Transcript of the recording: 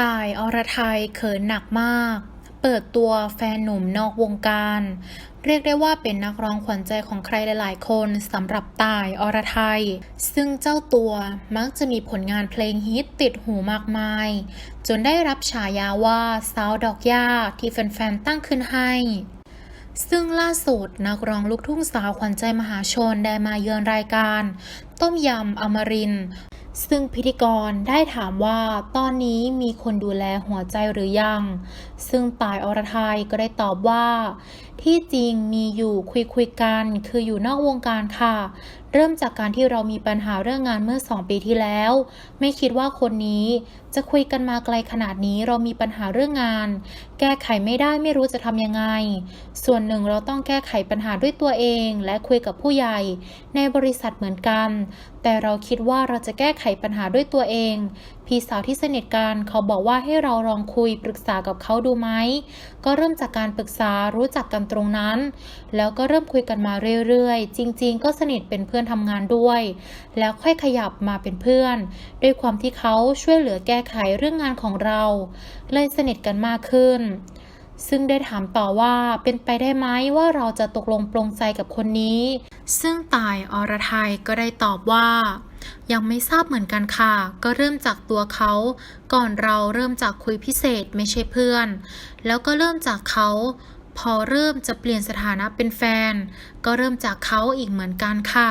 ตายอรไทยเขินหนักมาก เปิดตัวแฟนหนุ่มนอกวงการ เรียกได้ว่าเป็นนักร้องขวัญใจของใครหลาย ๆ คนสำหรับตายอรไทย ซึ่งเจ้าตัวมักจะมีผลงานเพลงฮิตติดหูมากมาย จนได้รับฉายาว่าสาวดอกหญ้าที่แฟน ๆ ตั้งขึ้นให้ซึ่งล่าสุดนักร้องลูกทุ่งสาวขวัญใจมหาชนได้มาเยือนรายการ ต้มยำอมรินทร์ ซึ่งพิธีกรได้ถามว่าตอนนี้มีคนดูแลหัวใจหรือยัง ซึ่งตายอรไทยก็ได้ตอบว่า ที่จริงมีอยู่คุยคุยกัน คืออยู่นอกวงการค่ะ เริ่มจากการที่เรามีปัญหาเรื่องงานเมื่อ2ปีที่แล้ว ไม่คิดว่าคนนี้จะคุยกันมาไกลขนาดนี้เรามีปัญหาเรื่องงาน แก้ไขไม่ได้ไม่รู้จะทำยังไง ส่วนหนึ่งเราต้องแก้ไขปัญหาด้วยตัวเอง และคุยกับผู้ใหญ่ ในบริษัทเหมือนกัน แต่เราคิดว่าเราจะแก้ไขปัญหาด้วยตัวเอง พี่สาวที่สนิทกันเขาบอกว่าให้เราลองคุยปรึกษากับเขาดูไหม ก็เริ่มจากการปรึกษารู้จักกันตรงนั้น แล้วก็เริ่มคุยกันมาเรื่อยๆ จริง ๆ ก็สนิทเป็นเพื่อนทำงานด้วย แล้วค่อยขยับมาเป็นเพื่อน ด้วยความที่เขาช่วยเหลือแก้ไขเรื่องงานของเรา เลยสนิทกันมากขึ้น ซึ่งได้ถามต่อว่าเป็นไปได้ไหมว่าเราจะตกลงปลงใจกับคนนี้ ซึ่งตายอรไทยก็ได้ตอบว่า ยังไม่ทราบเหมือนกันค่ะ ก็เริ่มจากตัวเขา ก่อนเราเริ่มจากคุยพิเศษไม่ใช่เพื่อน แล้วก็เริ่มจากเขา พอเริ่มจะเปลี่ยนสถานะเป็นแฟน ก็เริ่มจากเขาอีกเหมือนกันค่ะ